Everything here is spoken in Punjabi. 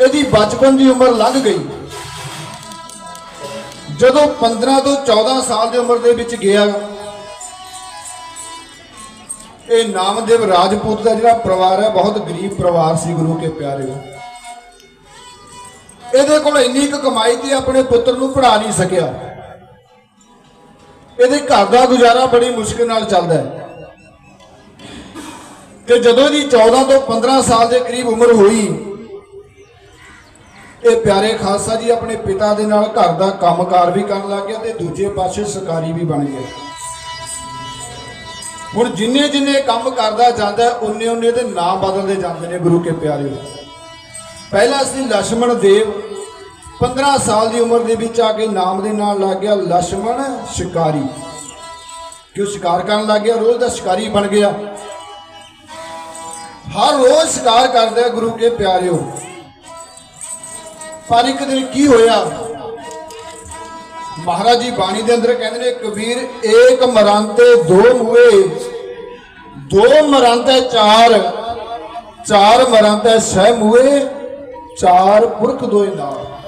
ਇਹਦੀ ਬਚਪਨ ਦੀ ਉਮਰ ਲੰਘ ਗਈ। ਜਦੋਂ 15 ਤੋਂ 14 ਸਾਲ ਦੀ ਉਮਰ ਦੇ ਵਿੱਚ ਗਿਆ, ਇਹ ਨਾਮਦੇਵ ਰਾਜਪੂਤ ਦਾ ਜਿਹੜਾ ਪਰਿਵਾਰ ਹੈ, ਬਹੁਤ ਗਰੀਬ ਪਰਿਵਾਰ ਸੀ ਗੁਰੂ ਕੇ ਪਿਆਰਿਓ ਇਹਦੇ ਕੋਲ ਇੰਨੀ ਕੁ ਕਮਾਈ ਤੇ ਆਪਣੇ ਪੁੱਤਰ ਨੂੰ ਪੜ੍ਹਾ ਨਹੀਂ ਸਕਿਆ। ਇਹਦੇ ਘਰ ਦਾ ਗੁਜ਼ਾਰਾ ਬੜੀ ਮੁਸ਼ਕਲ ਨਾਲ ਚੱਲਦਾ ਹੈ। ਤੇ ਜਦੋਂ ਇਹਦੀ 14 ਤੋਂ 15 ਸਾਲ ਦੇ ਕਰੀਬ ਉਮਰ ਹੋਈ ਇਹ ਪਿਆਰੇ ਖਾਲਸਾ ਜੀ ਆਪਣੇ ਪਿਤਾ ਦੇ ਨਾਲ ਘਰ ਦਾ ਕੰਮਕਾਰ ਵੀ ਕਰਨ ਲੱਗ ਗਿਆ ਤੇ ਦੂਜੇ ਪਾਸੇ ਸਰਕਾਰੀ ਵੀ ਬਣ ਗਿਆ ਹੁਣ ਜਿੰਨੇ ਜਿੰਨੇ ਕੰਮ ਕਰਦਾ ਜਾਂਦਾ ਉਹਨੇ ਉਹਨੇ ਦੇ ਨਾਮ ਬਦਲਦੇ ਜਾਂਦੇ ਨੇ ਗੁਰੂ ਕੇ ਪਿਆਰੇ। ਪਹਿਲਾ ਸੀ ਲక్ష్మణ ਦੇਵ 15 ਸਾਲ ਦੀ ਉਮਰ ਦੇ ਵਿੱਚ ਆ ਕੇ ਨਾਮ ਦੇ ਨਾਲ ਲੱਗ ਗਿਆ ਲక్ష్మణ ਸ਼ਿਕਾਰੀ। ਕਿ ਉਹ ਸ਼ਿਕਾਰ ਕਰਨ ਲੱਗ ਗਿਆ? ਰੋਜ਼ ਦਾ ਸ਼ਿਕਾਰੀ ਬਣ ਗਿਆ। ਹਰ ਰੋਜ਼ ਸ਼ਿਕਾਰ ਕਰਦਾ ਗੁਰੂ ਕੇ ਪਿਆਰਿਓ। ਪਰ ਇੱਕ ਦਿਨ ਕੀ ਹੋਇਆ? ਮਹਾਰਾਜ ਜੀ ਬਾਣੀ ਦੇ ਅੰਦਰ ਕਹਿੰਦੇ ਨੇ ਕਬੀਰ ਏਕ ਮਰੰਤੇ ਦੋ ਮੂਏ ਦੋ ਮਰੰਤੇ ਚਾਰ ਚਾਰ ਮਰੰਤੇ ਸਹਿ ਮੂਏ ਚਾਰ ਪੁਰਖ ਦੋਏ ਨਾਲ